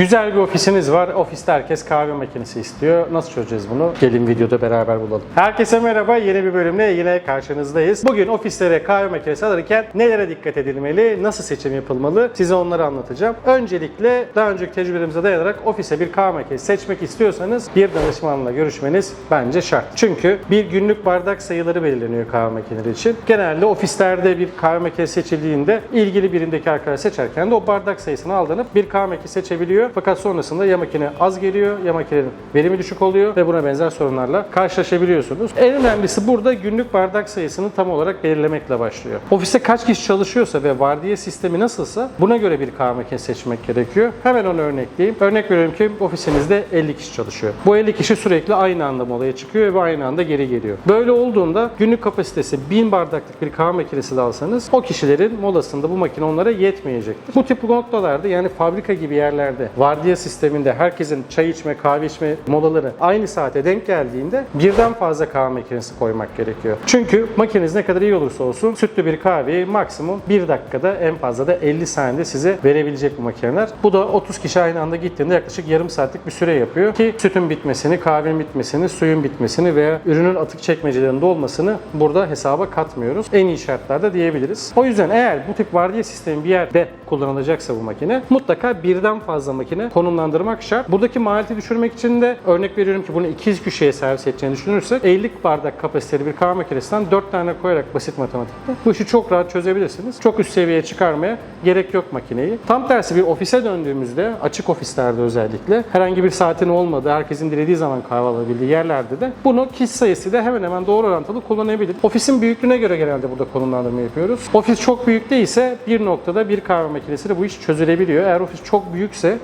Güzel bir ofisiniz var. Ofiste herkes kahve makinesi istiyor. Nasıl çözeceğiz bunu? Gelin videoda beraber bulalım. Herkese merhaba. Yeni bir bölümle yine karşınızdayız. Bugün ofislere kahve makinesi alırken nelere dikkat edilmeli, nasıl seçim yapılmalı size onları anlatacağım. Öncelikle daha önceki tecrübelerimize dayanarak ofise bir kahve makinesi seçmek istiyorsanız bir danışmanla görüşmeniz bence şart. Çünkü bir günlük bardak sayıları belirleniyor kahve makineleri için. Genelde ofislerde bir kahve makinesi seçildiğinde ilgili birindeki arkadaş seçerken de o bardak sayısına aldanıp bir kahve makinesi seçebiliyor. Fakat sonrasında ya makine az geliyor ya makinenin verimi düşük oluyor ve buna benzer sorunlarla karşılaşabiliyorsunuz. En önemlisi burada günlük bardak sayısını tam olarak belirlemekle başlıyor. Ofiste kaç kişi çalışıyorsa ve vardiya sistemi nasılsa buna göre bir kahve makinesi seçmek gerekiyor. Hemen onu örnekleyeyim. Örnek veriyorum ki ofisinizde 50 kişi çalışıyor. Bu 50 kişi sürekli aynı anda molaya çıkıyor ve aynı anda geri geliyor. Böyle olduğunda günlük kapasitesi 1000 bardaklık bir kahve makinesi de alsanız o kişilerin molasında bu makine onlara yetmeyecektir. Bu tip noktalarda yani fabrika gibi yerlerde vardiya sisteminde herkesin çay içme, kahve içme molaları aynı saate denk geldiğinde birden fazla kahve makinesi koymak gerekiyor. Çünkü makineniz ne kadar iyi olursa olsun sütlü bir kahveyi maksimum 1 dakikada en fazla da 50 saniyede size verebilecek bu makineler. Bu da 30 kişi aynı anda gittiğinde yaklaşık yarım saatlik bir süre yapıyor ki sütün bitmesini, kahvenin bitmesini, suyun bitmesini veya ürünün atık çekmecelerinde olmasını burada hesaba katmıyoruz. En iyi şartlarda diyebiliriz. O yüzden eğer bu tip vardiya sistemi bir yerde kullanılacaksa bu makine mutlaka birden fazla makine konumlandırmak şart. Buradaki maliyeti düşürmek için de örnek veriyorum ki bunu 200 kişiye servis edeceğini düşünürsek 50 bardak kapasiteli bir kahve makinesinden 4 tane koyarak basit matematikte bu işi çok rahat çözebilirsiniz. Çok üst seviyeye çıkarmaya gerek yok makineyi. Tam tersi bir ofise döndüğümüzde açık ofislerde özellikle herhangi bir saatin olmadığı, herkesin dilediği zaman kahve alabildiği yerlerde de bunu kişi sayısıyla hemen hemen doğru orantılı kullanabilir. Ofisin büyüklüğüne göre genelde burada konumlandırma yapıyoruz. Ofis çok büyük değilse bir noktada bir kahve makinesiyle bu iş çözülebiliyor. Eğer ofis çok büyükse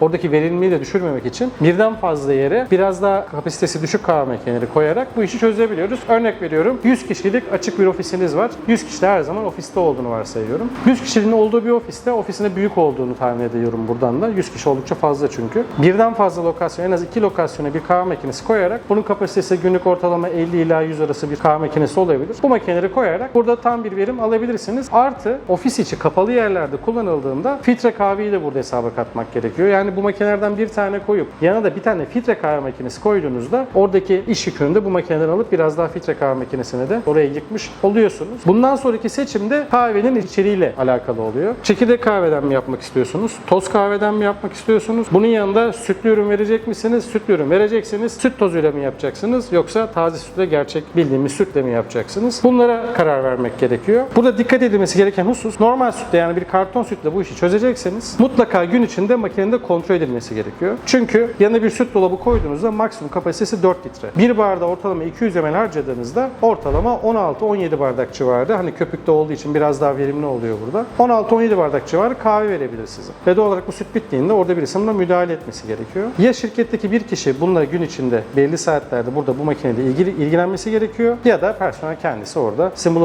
oradaki verimliliği de düşürmemek için birden fazla yere biraz daha kapasitesi düşük kahve makineleri koyarak bu işi çözebiliyoruz. Örnek veriyorum 100 kişilik açık bir ofisiniz var. 100 kişi her zaman ofiste olduğunu varsayıyorum. 100 kişinin olduğu bir ofiste ofisinde büyük olduğunu tahmin ediyorum buradan da. 100 kişi oldukça fazla çünkü. Birden fazla lokasyon en az iki lokasyona bir kahve makinesi koyarak bunun kapasitesi günlük ortalama 50 ila 100 arası bir kahve makinesi olabilir. Bu makineleri koyarak burada tam bir verim alabilirsiniz. Artı ofis içi kapalı yerlerde kullanıldığında filtre kahveyi de burada hesaba katmak gerekiyor. Yani bu makinelerden bir tane koyup yanına da bir tane filtre kahve makinesi koyduğunuzda oradaki iş yükünü de bu makineden alıp biraz daha filtre kahve makinesine de oraya yıkmış oluyorsunuz. Bundan sonraki seçimde kahvenin içeriğiyle alakalı oluyor. Çekirdek kahveden mi yapmak istiyorsunuz? Toz kahveden mi yapmak istiyorsunuz? Bunun yanında sütlü ürün verecek misiniz? Sütlü ürün vereceksiniz. Süt tozuyla mı yapacaksınız? Yoksa taze sütle gerçek bildiğimiz sütle mi yapacaksınız? Bunlara karar vermek gerekiyor. Burada dikkat edilmesi gereken husus normal sütle yani bir karton sütle bu işi çözecekseniz mutlaka gün içinde makinenin de kontrol edilmesi gerekiyor. Çünkü yanına bir süt dolabı koyduğunuzda maksimum kapasitesi 4 litre. Bir barda ortalama 200 ml harcadığınızda ortalama 16-17 bardak civarı hani köpükte olduğu için biraz daha verimli oluyor burada. 16-17 bardak civarı kahve verebilir size. Ve doğal olarak bu süt bittiğinde orada birisi buna müdahale etmesi gerekiyor. Ya şirketteki bir kişi bununla gün içinde belli saatlerde burada bu makineyle ilgili ilgilenmesi gerekiyor ya da personel kendisi orada sizin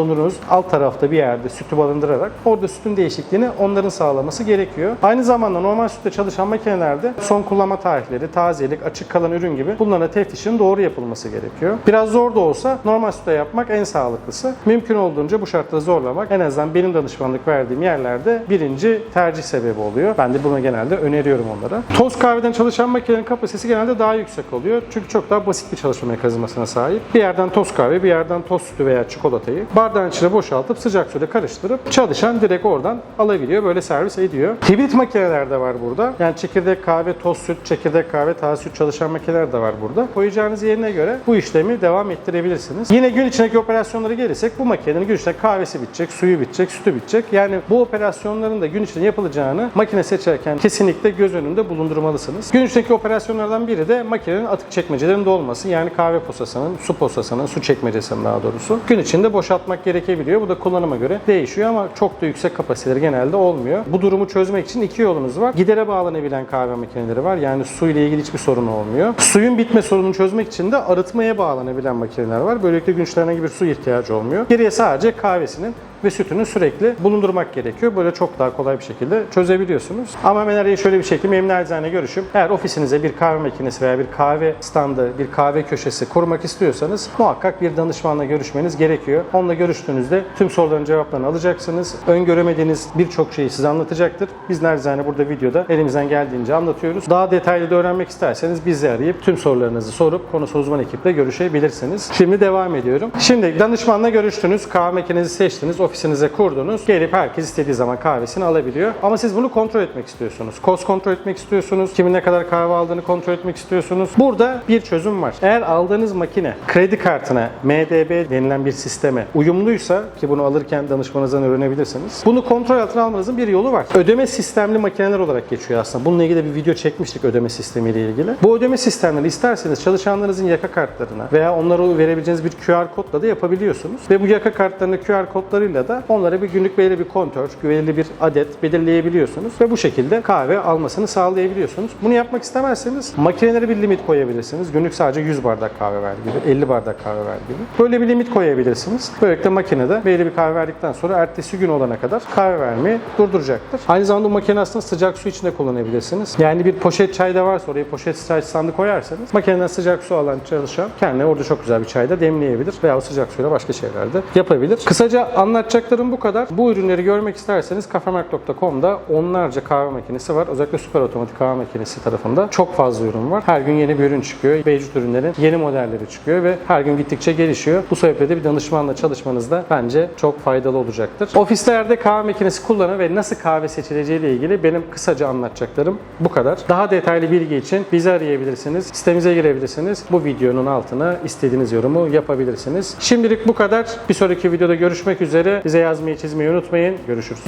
alt tarafta bir yerde sütü barındırarak orada sütün değişikliğini onların sağlaması gerekiyor. Aynı zamanda normal sütle çalışan makinelerde son kullanma tarihleri, tazelik, açık kalan ürün gibi bunlara teftişin doğru yapılması gerekiyor. Biraz zor da olsa normal sütle yapmak en sağlıklısı. Mümkün olduğunca bu şartları zorlamak en azından benim danışmanlık verdiğim yerlerde birinci tercih sebebi oluyor. Ben de bunu genelde öneriyorum onlara. Toz kahveden çalışan makinenin kapasitesi genelde daha yüksek oluyor. Çünkü çok daha basit bir çalışma mekanizmasına sahip. Bir yerden toz kahve, bir yerden toz sütü veya çikolatayı bardağın içine boşaltıp sıcak suyla karıştırıp çalışan direkt oradan alabiliyor. Böyle servis ediyor. Hibrit makineler de var burada. Yani çekirdek kahve, toz süt, çekirdek kahve, taze süt çalışan makineler de var burada. Koyacağınız yerine göre bu işlemi devam ettirebilirsiniz. Yine gün içindeki operasyonlara gelirsek bu makinenin gün içinde kahvesi bitecek, suyu bitecek, sütü bitecek. Yani bu operasyonların da gün içinde yapılacağını makine seçerken kesinlikle göz önünde bulundurmalısınız. Gün içindeki operasyonlardan biri de makinenin atık çekmecelerinde olması. Yani kahve posasının, su posasının, su çekmecesinin daha doğrusu. Gün içinde boşaltmak gerekebiliyor. Bu da kullanıma göre değişiyor ama çok da yüksek kapasiteleri genelde olmuyor. Bu durumu çözmek için iki yolumuz var. Gidere bağlanabilen kahve makineleri var. Yani su ile ilgili hiçbir sorun olmuyor. Suyun bitme sorununu çözmek için de arıtmaya bağlanabilen makineler var. Böylelikle gün içinde herhangi bir su ihtiyacı olmuyor. Geriye sadece kahvesinin ve sütünü sürekli bulundurmak gerekiyor. Böyle çok daha kolay bir şekilde çözebiliyorsunuz. Ama hemen araya şöyle bir şekilde benim naçizane görüşüm. Eğer ofisinize bir kahve makinesi veya bir kahve standı, bir kahve köşesi kurmak istiyorsanız muhakkak bir danışmanla görüşmeniz gerekiyor. Onunla görüştüğünüzde tüm soruların cevaplarını alacaksınız. Öngöremediğiniz birçok şeyi size anlatacaktır. Biz naçizane burada videoda elimizden geldiğince anlatıyoruz. Daha detaylı da öğrenmek isterseniz bizi arayıp tüm sorularınızı sorup konusu uzman ekiple görüşebilirsiniz. Şimdi devam ediyorum. Şimdi danışmanla görüştünüz, kahve makinenizi seçtiniz, ofisinize kurdunuz. Gelip herkes istediği zaman kahvesini alabiliyor. Ama siz bunu kontrol etmek istiyorsunuz. Kost kontrol etmek istiyorsunuz. Kimin ne kadar kahve aldığını kontrol etmek istiyorsunuz. Burada bir çözüm var. Eğer aldığınız makine kredi kartına MDB denilen bir sisteme uyumluysa ki bunu alırken danışmanınızdan öğrenebilirsiniz. Bunu kontrol altına almanızın bir yolu var. Ödeme sistemli makineler olarak geçiyor aslında. Bununla ilgili bir video çekmiştik ödeme sistemiyle ilgili. Bu ödeme sistemleri isterseniz çalışanlarınızın yaka kartlarına veya onlara verebileceğiniz bir QR kodla da yapabiliyorsunuz. Ve bu yaka kartlarını QR kodlarıyla da onlara bir günlük belirli bir kontör, belirli bir adet belirleyebiliyorsunuz ve bu şekilde kahve almasını sağlayabiliyorsunuz. Bunu yapmak istemezseniz makinelere bir limit koyabilirsiniz. Günlük sadece 100 bardak kahve ver gibi, 50 bardak kahve ver gibi. Böyle bir limit koyabilirsiniz. Böylelikle makinede belirli bir kahve verdikten sonra ertesi gün olana kadar kahve vermeyi durduracaktır. Aynı zamanda bu makine aslında sıcak su için de kullanabilirsiniz. Yani bir poşet çay da varsa oraya poşet çay standı koyarsanız makineden sıcak su alan çalışan kendine orada çok güzel bir çay da demleyebilir veya o sıcak suyla başka şeyler de yapabilir. Kısaca anlatacaklarım bu kadar. Bu ürünleri görmek isterseniz kafamark.com'da onlarca kahve makinesi var. Özellikle süper otomatik kahve makinesi tarafında çok fazla ürün var. Her gün yeni bir ürün çıkıyor. Mevcut ürünlerin yeni modelleri çıkıyor ve her gün gittikçe gelişiyor. Bu sebeple de bir danışmanla çalışmanız da bence çok faydalı olacaktır. Ofislerde kahve makinesi kullanan ve nasıl kahve seçileceği ile ilgili benim kısaca anlatacaklarım bu kadar. Daha detaylı bilgi için bizi arayabilirsiniz. Sitemize girebilirsiniz. Bu videonun altına istediğiniz yorumu yapabilirsiniz. Şimdilik bu kadar. Bir sonraki videoda görüşmek üzere. Bize yazmayı çizmeyi unutmayın. Görüşürüz.